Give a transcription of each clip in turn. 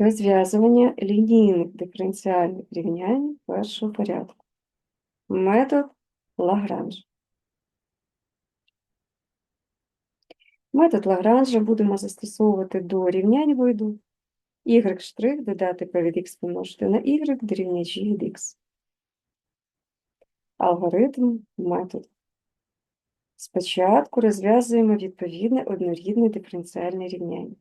Розв'язування лінійних диференціальних рівнянь першого порядку. Метод Лагранж. Метод Лагранжа будемо застосовувати до рівнянь виду y' додати p від x помножити на y дорівнює g від x. Алгоритм методу. Спочатку розв'язуємо відповідне однорідне диференціальне рівняння.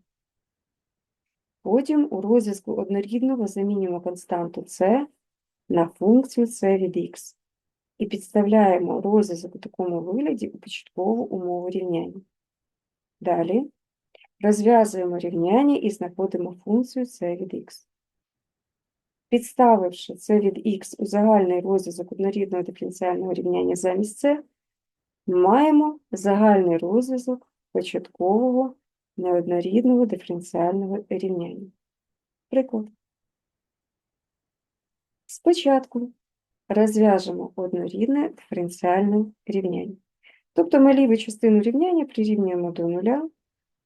Потім у розв'язку однорідного замінюємо константу c на функцію c від x і підставляємо розв'язок у такому вигляді у початкову умову рівняння. Далі розв'язуємо рівняння і знаходимо функцію c від x. Підставивши c від x у загальний розв'язок однорідного диференціального рівняння замість c, маємо загальний розв'язок початкового неоднорідного диференціального рівняння. Приклад. Спочатку розв'яжемо однорідне диференціальне рівняння. Тобто ми ліву частину рівняння прирівнюємо до нуля,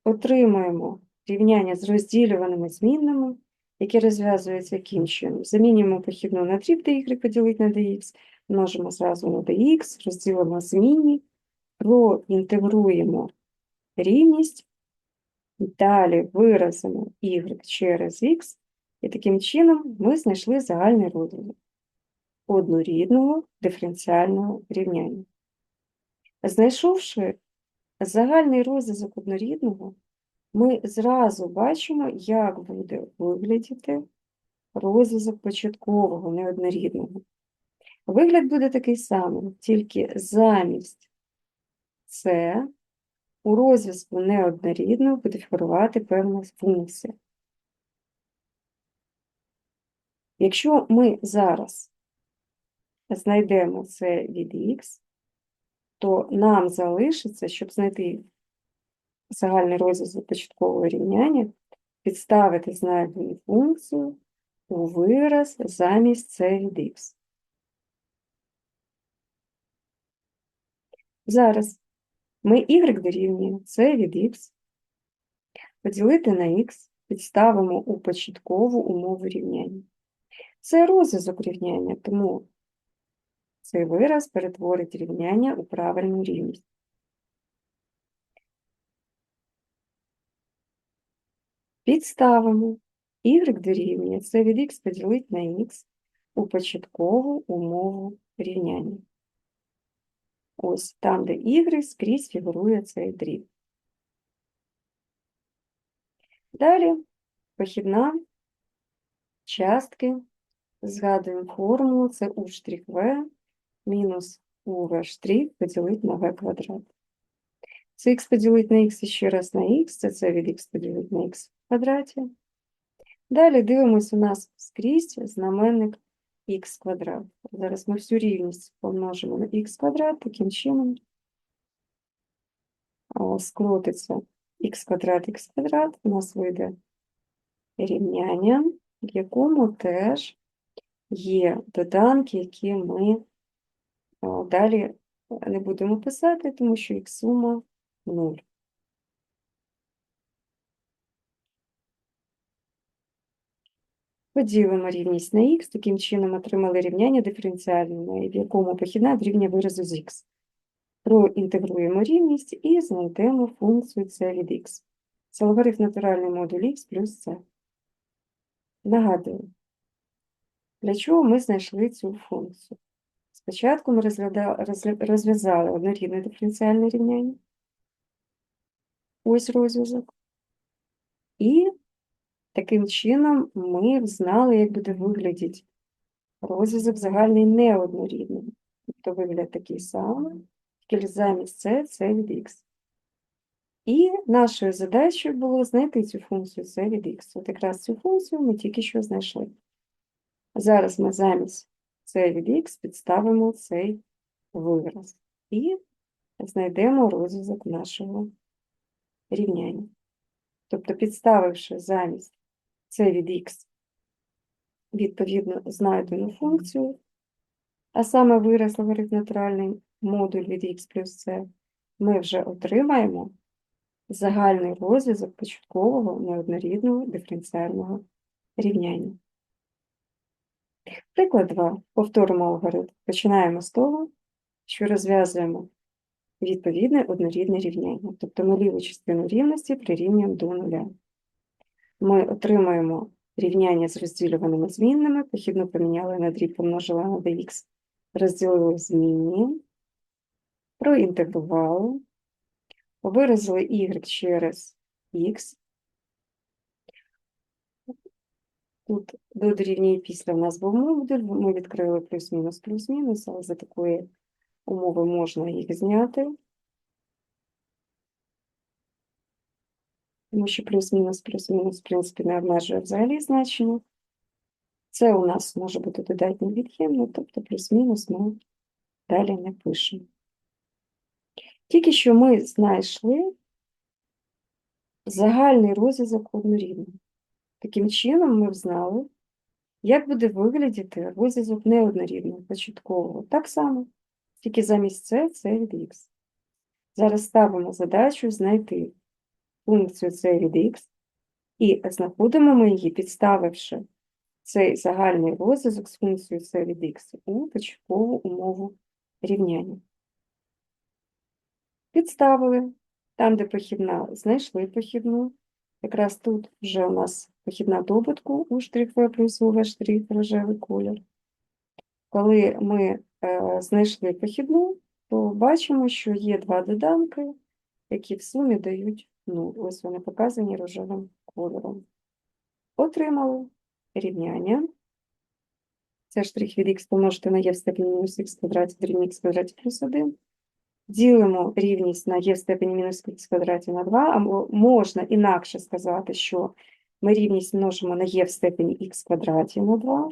отримаємо рівняння з розділюваними змінними, яке розв'язується яким чином. Замінюємо похідну на дріб dy поділити на dx, множимо зразу на dx, розділимо змінні, проінтегруємо рівність, далі виразимо y через x, і таким чином ми знайшли загальний розв'язок однорідного диференціального рівняння. Знайшовши загальний розв'язок однорідного, ми зразу бачимо, як буде виглядіти розв'язок початкового неоднорідного. Вигляд буде такий самий, тільки замість це у розв'язку неоднорідного буде фігурувати певна функція. Якщо ми зараз знайдемо це від х, то нам залишиться, щоб знайти загальний розв'язок початкового рівняння, підставити знайдену функцію у вираз замість це від х. Зараз ми y дорівнює c від x, поділити на x, підставимо у початкову умову рівняння. Це розв'язок рівняння, тому цей вираз перетворить рівняння у правильну рівність. Підставимо y дорівнює c від x поділити на x у початкову умову рівняння. Ось там, де y, скрізь фігурує цей дріб. Далі похідна частки. Згадуємо формулу, це у v мінус уv штрих поділити на v квадрат. Це х поділити на х ще раз на х, це це від х поділити на х в квадраті. Далі дивимося у нас скрізь знаменник х квадрат. Зараз ми всю рівність помножимо на х квадрат, таким чином скоротиться х квадрат, х квадрат, у нас вийде рівняння, в якому теж є доданки, які ми далі не будемо писати, тому що х сума 0. Поділимо рівність на х, таким чином отримали рівняння диференціальне, в якому похідна дорівнює виразу з х. Проінтегруємо рівність і знайдемо функцію c від х. Це логарифм натуральний модуль х плюс c. Нагадую, для чого ми знайшли цю функцію? Спочатку ми розв'язали однорідне диференціальне рівняння. Ось розв'язок. І Таким чином, ми знали, як буде виглядати розв'язок загальний неоднорідний. Тобто вигляд такий самий, тільки замість це це від х. І нашою задачею було знайти цю функцію c від х. От якраз цю функцію ми тільки що знайшли. Зараз ми замість c від х підставимо цей вираз і знайдемо розв'язок нашого рівняння. Тобто, підставивши замість це від х відповідно знайдену функцію, а саме вираз логарифм натуральний модуль від х плюс c, ми вже отримаємо загальний розв'язок початкового неоднорідного диференціального рівняння. Приклад 2. Повторимо алгоритм. Починаємо з того, що розв'язуємо відповідне однорідне рівняння, тобто ми ліву частину рівності прирівнюємо до нуля. Ми отримаємо рівняння з розділюваними змінними, похідну поміняли на дріб, помножили на dx, розділили змінні, проінтегрували, виразили y через x. Тут до дорівнює після в нас був модуль, ми відкрили плюс-мінус, плюс-мінус, але за такої умови можна їх зняти. Тому що плюс-мінус, плюс-мінус, в принципі, не обмежує взагалі значення. Це у нас може бути додатньо від'ємно, тобто плюс-мінус ми далі не пишемо. Тільки що ми знайшли загальний розв'язок однорідного. Таким чином ми взнали, як буде виглядіти розв'язок неоднорідного, початкового. Так само, тільки замість це це від х. Зараз ставимо задачу знайти функцію c від x, і знаходимо ми її, підставивши цей загальний розв'язок з функцією c від x у початкову умову рівняння. Підставили, там, де похідна, знайшли похідну. Якраз тут вже у нас похідна добутку у штрих В плюс УВ штрих рожевий колір. Коли ми е, знайшли похідну, то бачимо, що є два доданки, які в сумі дають 0. Ось вони показані рожевим кольором. Отримали рівняння. Це штрих від х помножити на e в степені мінус х квадраті дорівнює х квадраті плюс 1. Ділимо рівність на e в степені мінус х квадраті на 2, або можна інакше сказати, що ми рівність множимо на e в степені х квадраті на 2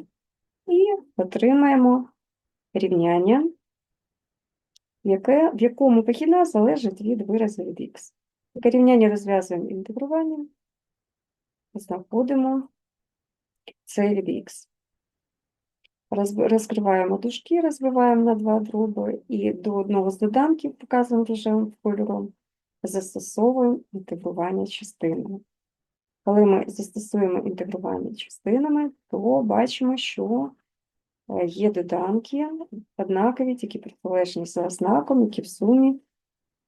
і отримаємо рівняння, яке, в якому похідна залежить від виразу від х. Таке рівняння розв'язуємо інтегруванням, знаходимо це від х. Розкриваємо дужки, розбиваємо на два дроби і до одного з доданків, показаним рожевим кольором, застосовуємо інтегрування частинами. Коли ми застосуємо інтегрування частинами, то бачимо, що е, є доданки однакові, тільки протилежні за знаком, які в сумі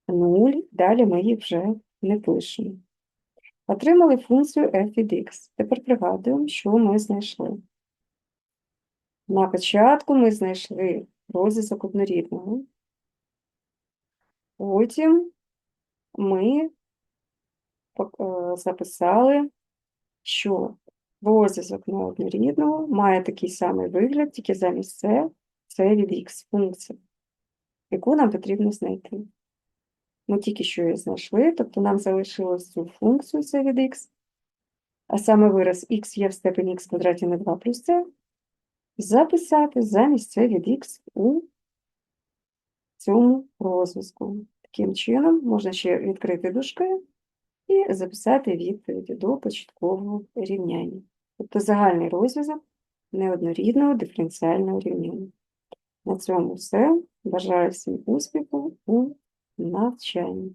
0, далі ми їх вже не пишемо. Отримали функцію f від x. Тепер пригадуємо, що ми знайшли. На початку ми знайшли розв'язок однорідного. Потім ми е, записали, що розв'язок неоднорідного має такий самий вигляд, тільки замість це це від x функція, яку нам потрібно знайти. Ми тільки що її знайшли, тобто нам залишилось цю функцію це від x, а саме вираз x є в степені x квадраті на 2 плюс c, записати замість це від x у цьому розв'язку. Таким чином, можна ще відкрити дужки і записати відповіді до початкового рівняння. Тобто загальний розв'язок неоднорідного диференціального рівняння. На цьому все. Бажаю всім успіху у навчанні.